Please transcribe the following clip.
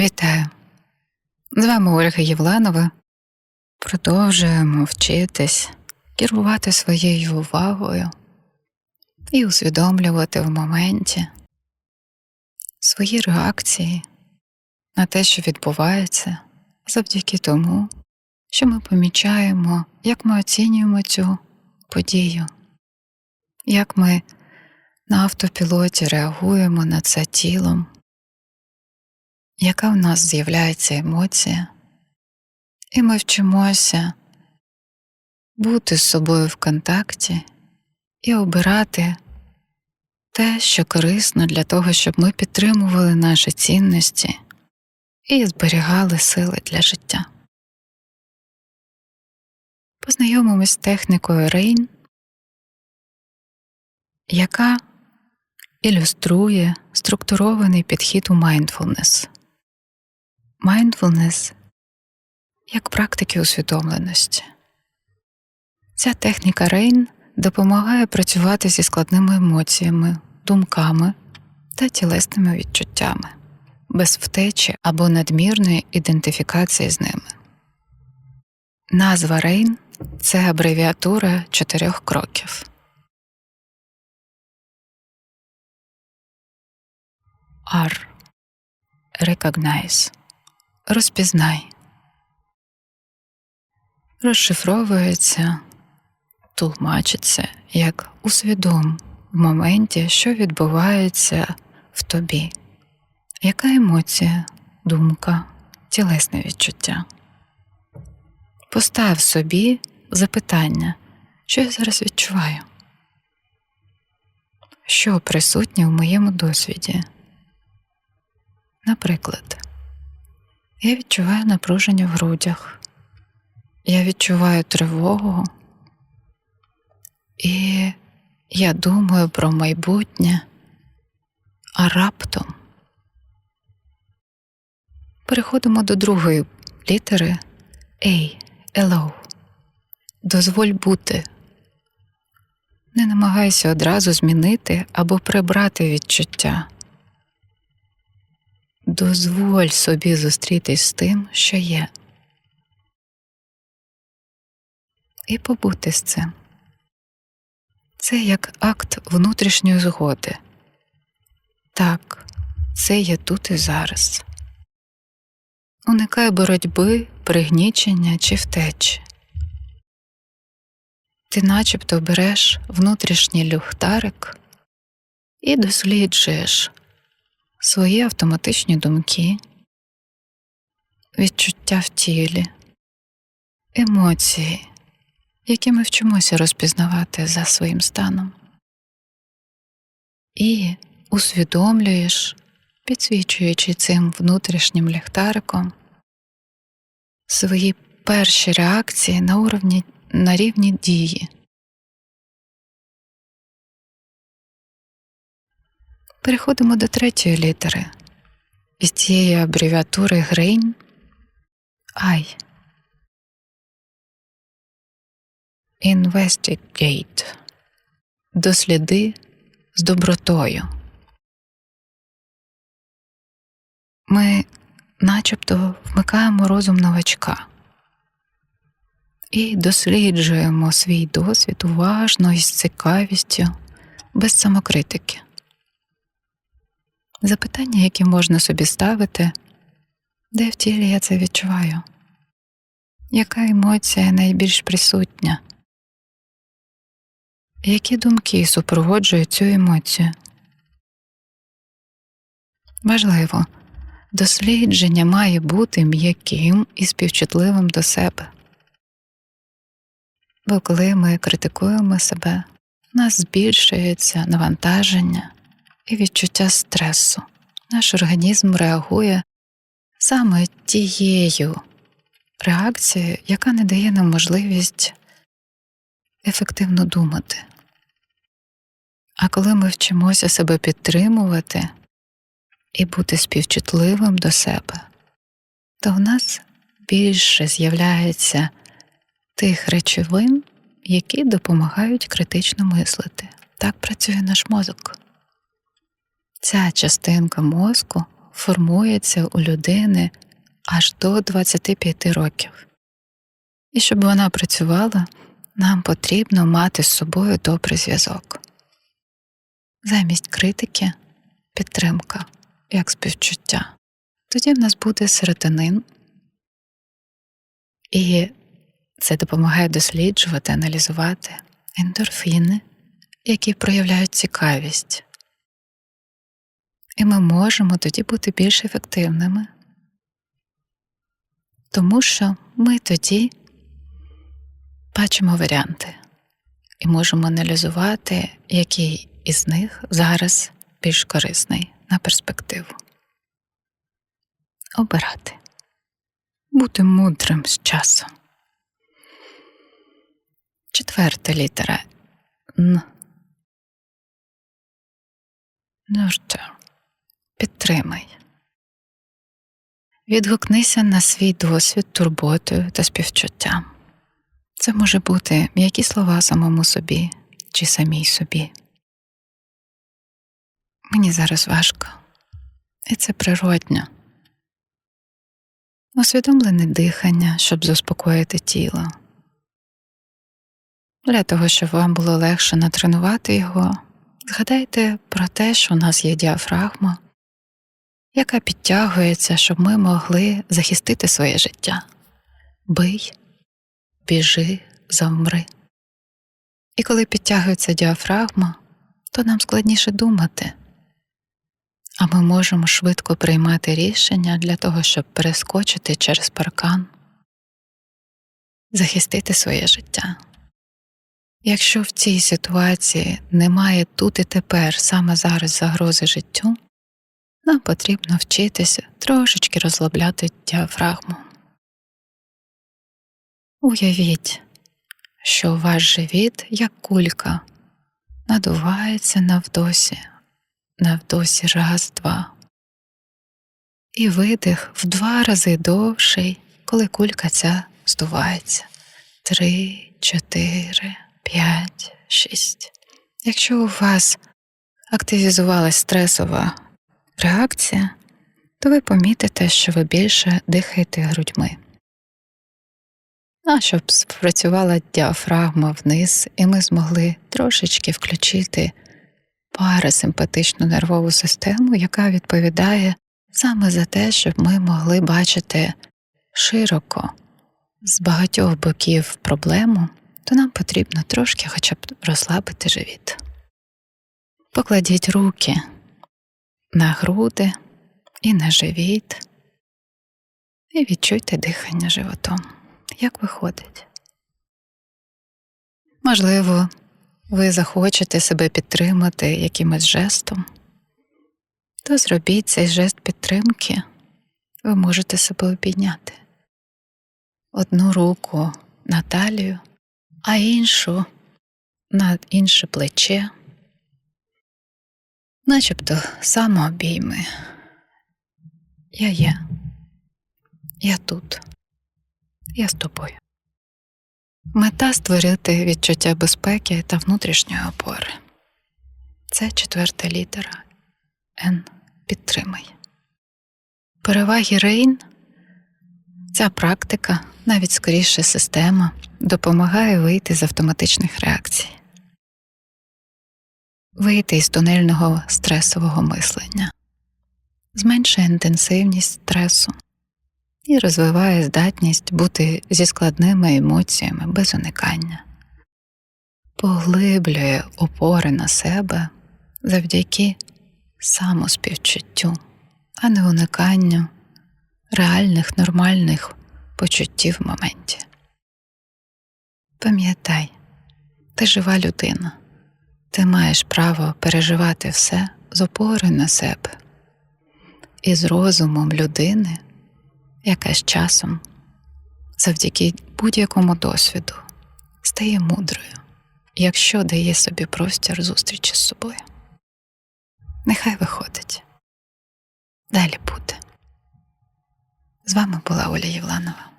Вітаю! З вами Ольга Євленова. Продовжуємо вчитись, керувати своєю увагою і усвідомлювати в моменті свої реакції на те, що відбувається, завдяки тому, що ми помічаємо, як ми оцінюємо цю подію, як ми на автопілоті реагуємо на це тілом яка в нас з'являється емоція, і ми вчимося бути з собою в контакті і обирати те, що корисно для того, щоб ми підтримували наші цінності і зберігали сили для життя. Познайомимось з технікою Рейн, яка ілюструє структурований підхід у mindfulness. Mindfulness як практики усвідомленості. Ця техніка Рейн допомагає працювати зі складними емоціями, думками та тілесними відчуттями, без втечі або надмірної ідентифікації з ними. Назва Рейн це абревіатура чотирьох кроків. R Recognize Розпізнай. Розшифровується, тлумачиться як усвідом в моменті, що відбувається в тобі, яка емоція, думка, тілесне відчуття. Постав собі запитання, що я зараз відчуваю, що присутнє в моєму досвіді. Наприклад, я відчуваю напруження в грудях, я відчуваю тривогу, і я думаю про майбутнє, а раптом переходимо до другої літери A, Allow. Дозволь бути. Не намагайся одразу змінити або прибрати відчуття. Дозволь собі зустрітись з тим, що є, і побути з цим. Це як акт внутрішньої згоди. Так, це є тут і зараз. Уникай боротьби, пригнічення чи втечі. Ти начебто береш внутрішній люхтарик і досліджуєш свої автоматичні думки, відчуття в тілі, емоції, які ми вчимося розпізнавати за своїм станом, і усвідомлюєш, підсвічуючи цим внутрішнім ліхтариком свої перші реакції на уровні на рівні дії. Переходимо до третьої літери. Із цієї абревіатури Грейн I. Investigate. Досліди з добротою. Ми начебто вмикаємо розум новачка і досліджуємо свій досвід уважно і з цікавістю, без самокритики. Запитання, які можна собі ставити, де в тілі я це відчуваю? Яка емоція найбільш присутня? Які думки супроводжують цю емоцію? Важливо, дослідження має бути м'яким і співчутливим до себе. Бо коли ми критикуємо себе, у нас збільшується навантаження і відчуття стресу. Наш організм реагує саме тією реакцією, яка не дає нам можливість ефективно думати. А коли ми вчимося себе підтримувати і бути співчутливим до себе, то в нас більше з'являється тих речовин, які допомагають критично мислити. Так працює наш мозок. Ця частинка мозку формується у людини аж до 25 років. І щоб вона працювала, нам потрібно мати з собою добрий зв'язок. Замість критики підтримка, як співчуття. Тоді в нас буде серотонин, і це допомагає досліджувати, аналізувати ендорфіни, які проявляють цікавість. І ми можемо тоді бути більш ефективними, тому що ми тоді бачимо варіанти і можемо аналізувати, який із них зараз більш корисний на перспективу. Обирати, бути мудрим з часом. Четверта літера Н. Nurture. Підтримай. Відгукнися на свій досвід турботою та співчуттям. Це може бути м'які слова самому собі чи самій собі. Мені зараз важко, і це природньо. Усвідомлене дихання, щоб заспокоїти тіло. Для того, щоб вам було легше натренувати його, згадайте про те, що у нас є діафрагма, яка підтягується, щоб ми могли захистити своє життя. Бий, біжи, завмри. І коли підтягується діафрагма, то нам складніше думати, а ми можемо швидко приймати рішення для того, щоб перескочити через паркан, захистити своє життя. Якщо в цій ситуації немає тут і тепер саме зараз загрози життю, нам потрібно вчитися трошечки розслабляти діафрагму. Уявіть, що ваш живіт, як кулька, надувається навдосі, навдосі раз, два. І видих в два рази довший, коли кулька ця здувається. Три, чотири, п'ять, шість. Якщо у вас активізувалась стресова реакція, то ви помітите, що ви більше дихаєте грудьми. А щоб спрацювала діафрагма вниз, і ми змогли трошечки включити парасимпатичну нервову систему, яка відповідає саме за те, щоб ми могли бачити широко з багатьох боків проблему, то нам потрібно трошки хоча б розслабити живіт. Покладіть руки на груди і на живіт, і відчуйте дихання животом, як виходить. Можливо, ви захочете себе підтримати якимось жестом, то зробіть цей жест підтримки, ви можете себе обійняти. Одну руку на талію, а іншу на інше плече начебто самообійми. Я є, я тут, я з тобою. Мета створити відчуття безпеки та внутрішньої опори. Це четверта літера Н. Підтримай. Переваги Рейн. Ця практика, навіть скоріше система, допомагає вийти з автоматичних реакцій вийти із тунельного стресового мислення, зменшує інтенсивність стресу і розвиває здатність бути зі складними емоціями без уникання, поглиблює опори на себе завдяки самоспівчуттю, а не униканню реальних нормальних почуттів в моменті. Пам'ятай, ти жива людина. Ти маєш право переживати все з опори на себе і з розумом людини, яка з часом, завдяки будь-якому досвіду, стає мудрою, якщо дає собі простір зустрічі з собою. Нехай виходить. Далі буде. З вами була Оля Євланова.